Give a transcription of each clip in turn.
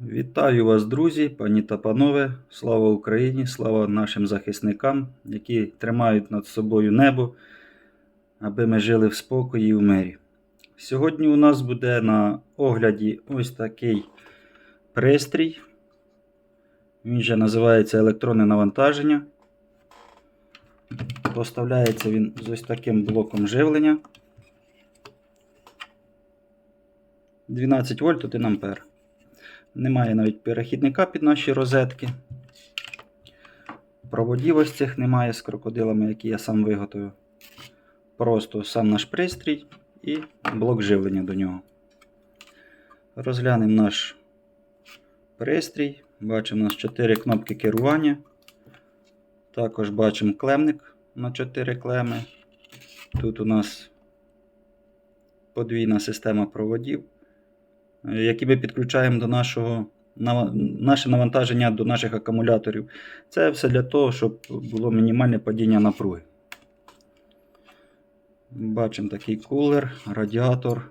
Вітаю вас, друзі, пані та панове. Слава Україні! Слава нашим захисникам, які тримають над собою небо, аби ми жили в спокої і в мирі. Сьогодні у нас буде на огляді ось такий пристрій. Він же називається електронне навантаження. Поставляється він з ось таким блоком живлення. 12 вольт 1 ампер. Немає навіть перехідника під наші розетки. Проводів ось цих немає з крокодилами, які я сам виготовив. Просто сам наш пристрій і блок живлення до нього. Розглянемо наш пристрій. Бачимо у нас 4 кнопки керування. Також бачимо клемник на 4 клеми. Тут у нас подвійна система проводів які ми підключаємо до нашого наше навантаження до наших акумуляторів. Це все для того, щоб було мінімальне падіння напруги. Бачимо такий кулер, радіатор.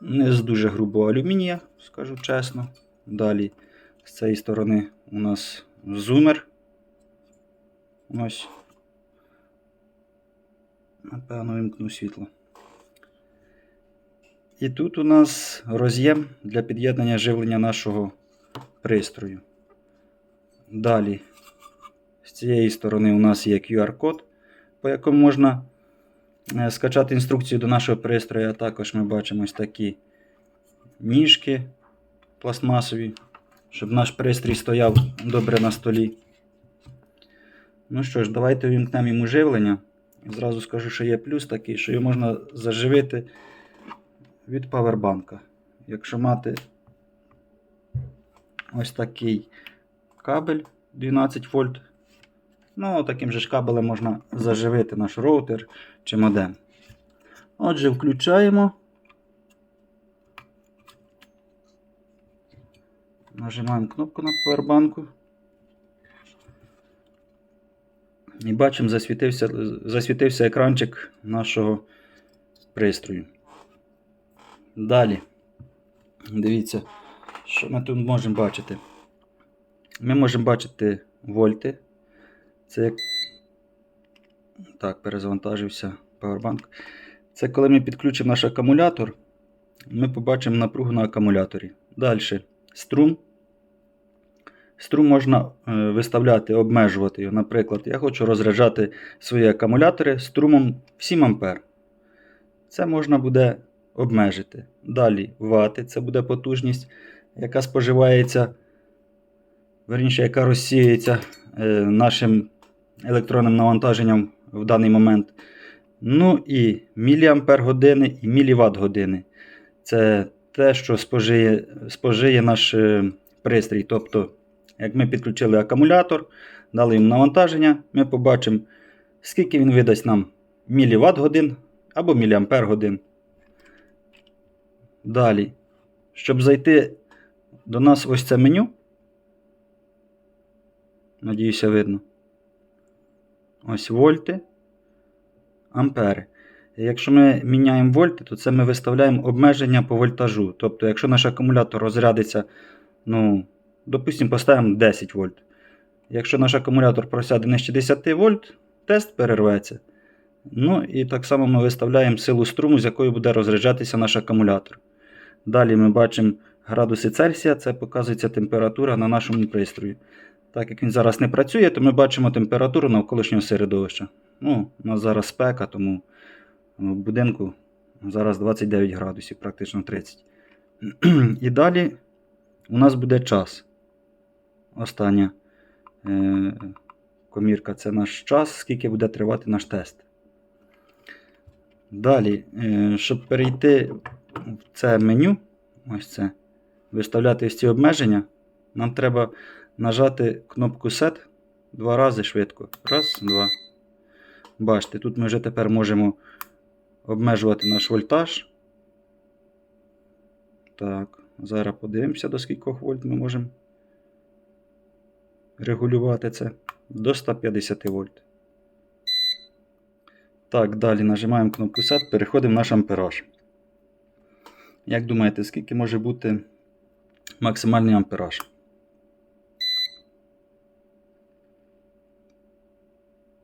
Не з дуже грубого алюмінія, скажу чесно. Далі з цієї сторони у нас зумер. Ось. Напевно, вимкну світло. І тут у нас роз'єм для під'єднання живлення нашого пристрою. Далі, з цієї сторони, у нас є QR-код, по якому можна е, скачати інструкцію до нашого пристрою, а також ми бачимо ось такі ніжки пластмасові, щоб наш пристрій стояв добре на столі. Ну що ж, давайте увімкнемо йому живлення. Зразу скажу, що є плюс такий, що його можна заживити від павербанка. Якщо мати ось такий кабель 12 вольт, ну, таким же ж кабелем можна заживити наш роутер чи модем. Отже, включаємо. Нажимаємо кнопку на павербанку. І бачимо, засвітився, засвітився екранчик нашого пристрою. Далі, дивіться, що ми тут можемо бачити. Ми можемо бачити вольти. Це як. Так, перезавантажився Powerbank. Це коли ми підключимо наш акумулятор, ми побачимо напругу на акумуляторі. Далі струм. Струм можна е, виставляти, обмежувати його. Наприклад, я хочу розряджати свої акумулятори струмом 7 А. Це можна буде обмежити. Далі вати це буде потужність, яка споживається, верніше, яка розсіюється е, нашим електронним навантаженням в даний момент. Ну і міліампер години і міліватт години. Це те, що спожиє, спожиє наш е, пристрій. Тобто, як ми підключили акумулятор, дали йому навантаження, ми побачимо, скільки він видасть нам міліватт годин або міліампер годин. Далі, щоб зайти до нас ось це меню. Надіюся, видно. Ось вольти, ампери. Якщо ми міняємо вольти, то це ми виставляємо обмеження по вольтажу. Тобто, якщо наш акумулятор розрядиться, ну, допустимо, поставимо 10 вольт. Якщо наш акумулятор просяде нижче 10 вольт, тест перерветься. Ну і так само ми виставляємо силу струму, з якою буде розряджатися наш акумулятор. Далі ми бачимо градуси Цельсія, це показується температура на нашому пристрої. Так як він зараз не працює, то ми бачимо температуру навколишнього середовища. Ну, У нас зараз спека, тому в будинку зараз 29 градусів, практично 30. І далі у нас буде час. Остання е комірка це наш час, скільки буде тривати наш тест. Далі, е щоб перейти в це меню, ось це, виставляти ось ці обмеження, нам треба нажати кнопку Set два рази швидко. Раз, два. Бачите, тут ми вже тепер можемо обмежувати наш вольтаж. Так, зараз подивимося, до скількох вольт ми можемо регулювати це до 150 вольт. Так, далі нажимаємо кнопку Set, переходимо в наш ампераж. Як думаєте, скільки може бути максимальний ампераж.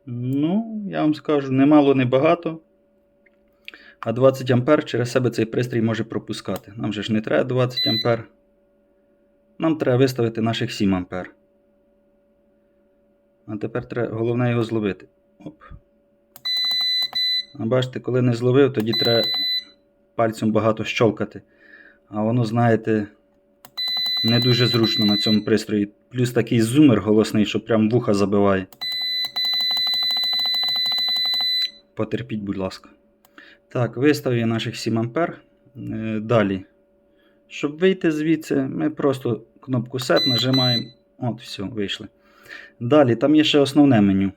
Ну, я вам скажу, немало, не багато. А 20 ампер через себе цей пристрій може пропускати. Нам же ж не треба 20 ампер. Нам треба виставити наших 7 ампер. А тепер треба, головне його зловити. Оп. А бачите, коли не зловив, тоді треба пальцем багато щолкати. А воно, знаєте, не дуже зручно на цьому пристрої. Плюс такий зумер голосний, що прям вуха забиває. Потерпіть, будь ласка. Так, вистав я наших 7 ампер. Е, Далі. Щоб вийти звідси, ми просто кнопку Set нажимаємо. От, все, вийшли. Далі, там є ще основне меню.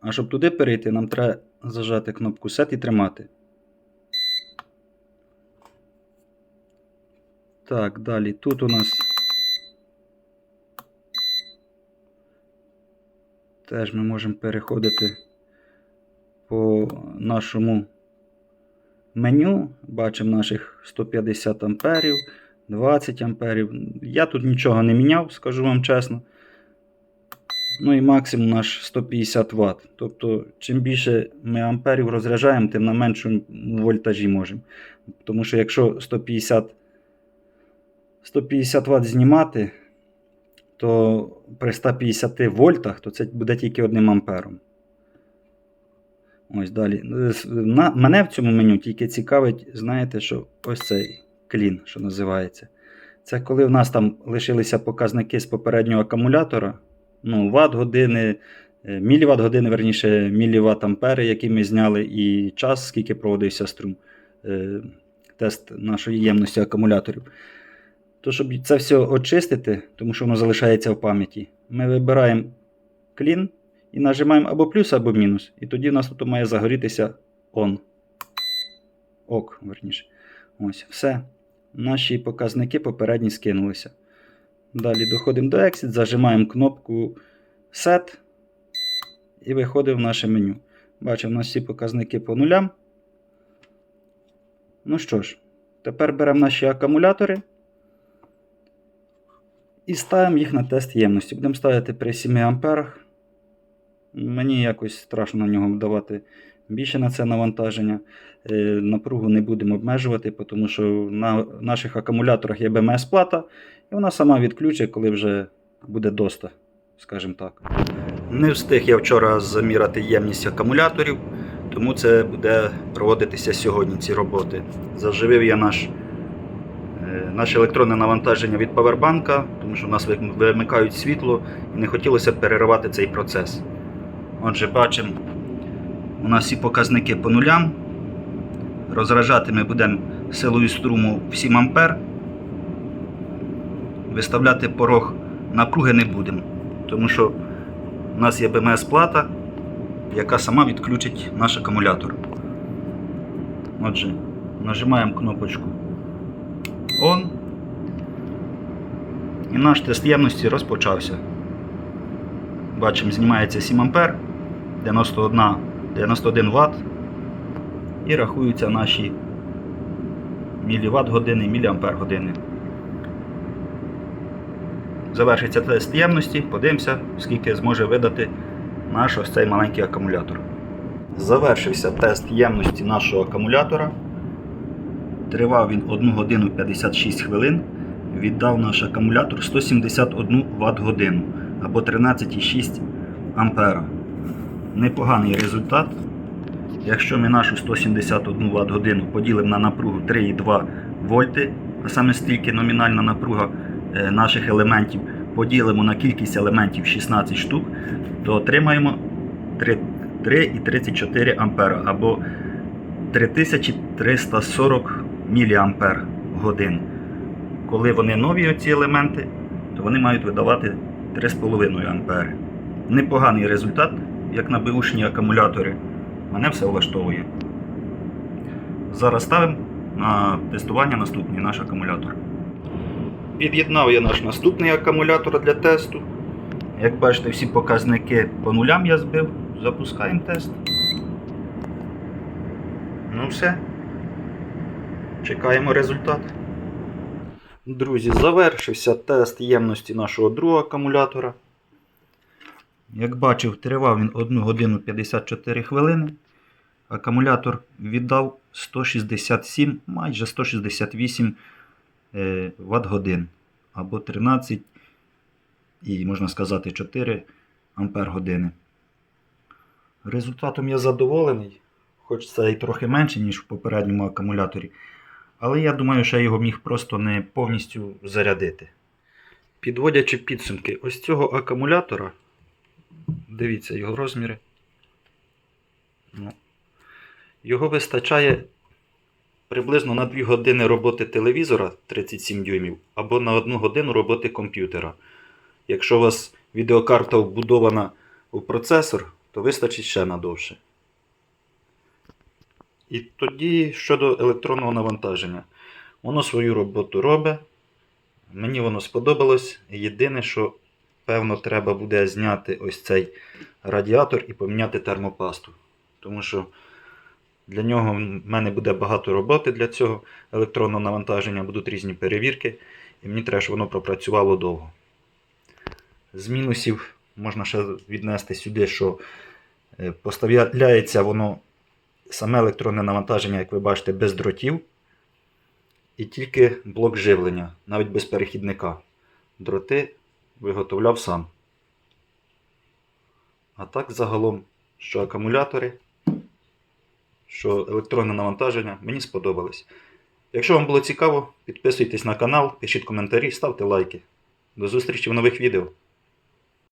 А щоб туди перейти, нам треба зажати кнопку Set і тримати. Так, далі. Тут у нас. Теж ми можемо переходити по нашому меню. Бачимо наших 150 амперів, 20 амперів. Я тут нічого не міняв, скажу вам чесно. Ну і максимум наш 150 Вт. Тобто, чим більше ми амперів розряджаємо, тим на меншому вольтажі можемо. Тому що якщо 150 150 Вт знімати, то при 150 вольтах, то це буде тільки одним ампером. Ось далі. На, мене в цьому меню тільки цікавить, знаєте, що ось цей клін, що називається. Це коли в нас там лишилися показники з попереднього акумулятора. Ну, ватт години, е, міліватт години, верніше, міліватт ампери, які ми зняли, і час, скільки проводився струм, е, тест нашої ємності акумуляторів. То, щоб це все очистити, тому що воно залишається в пам'яті, ми вибираємо клін і нажимаємо або плюс, або мінус. І тоді в нас тут має загорітися on. Ок, верніше. Ось, все. Наші показники попередні скинулися. Далі доходимо до Exit, зажимаємо кнопку Set і виходимо в наше меню. Бачимо, у нас всі показники по нулям. Ну що ж, тепер беремо наші акумулятори і ставимо їх на тест ємності. Будемо ставити при 7 амперах. Мені якось страшно на нього давати більше на це навантаження. Е, Напругу не будемо обмежувати, тому що на наших акумуляторах є БМС-плата, і вона сама відключить, коли вже буде доста, скажімо так. Не встиг я вчора заміряти ємність акумуляторів, тому це буде проводитися сьогодні ці роботи. Заживив я наш, наше електронне навантаження від павербанка, тому що в нас вимикають світло і не хотілося переривати цей процес. Отже, бачимо, у нас всі показники по нулям. Розражати ми будемо силою струму в 7 А. Виставляти порог напруги не будемо, тому що у нас є БМС-плата, яка сама відключить наш акумулятор. Отже, нажимаємо кнопочку ON. І наш тест ємності розпочався. Бачимо, знімається 7 А, 91, 91 Вт. І рахуються наші міліватт години, міліампер години. Завершиться тест ємності, подивимося, скільки зможе видати наш ось цей маленький акумулятор. Завершився тест ємності нашого акумулятора. Тривав він 1 годину 56 хвилин. Віддав наш акумулятор 171 Вт годину або 13,6 ампера. Непоганий результат. Якщо ми нашу 171 Вт годину поділимо на напругу 3,2 вольти, а саме стільки номінальна напруга е, наших елементів, поділимо на кількість елементів 16 штук, то отримаємо 3,34 ампера або 3340 мА годин. Коли вони нові оці елементи, то вони мають видавати 3,5 ампери. Непоганий результат, як на беушні акумулятори. Мене все влаштовує. Зараз ставимо на тестування наступний наш акумулятор. Під'єднав я наш наступний акумулятор для тесту. Як бачите, всі показники по нулям я збив. Запускаємо тест. Ну все. Чекаємо результат. Друзі, завершився тест ємності нашого другого акумулятора. Як бачив, тривав він 1 годину 54 хвилини. Акумулятор віддав 167, майже 168 е, Вт годин або 13 і, можна сказати, 4 ампер години. Результатом я задоволений, хоч це і трохи менше, ніж в попередньому акумуляторі. Але я думаю, що я його міг просто не повністю зарядити. Підводячи підсумки ось цього акумулятора, дивіться його розміри. Ну, його вистачає приблизно на 2 години роботи телевізора 37 дюймів або на 1 годину роботи комп'ютера. Якщо у вас відеокарта вбудована у процесор, то вистачить ще надовше. І тоді щодо електронного навантаження. Воно свою роботу робить. Мені воно сподобалось. Єдине, що певно треба буде зняти ось цей радіатор і поміняти термопасту. Тому що для нього в мене буде багато роботи для цього електронного навантаження, будуть різні перевірки, і мені треба, щоб воно пропрацювало довго. З мінусів можна ще віднести сюди, що е, поставляється воно саме електронне навантаження, як ви бачите, без дротів. І тільки блок живлення, навіть без перехідника. Дроти виготовляв сам. А так загалом, що акумулятори, що електронне навантаження мені сподобались. Якщо вам було цікаво, підписуйтесь на канал, пишіть коментарі, ставте лайки. До зустрічі в нових відео.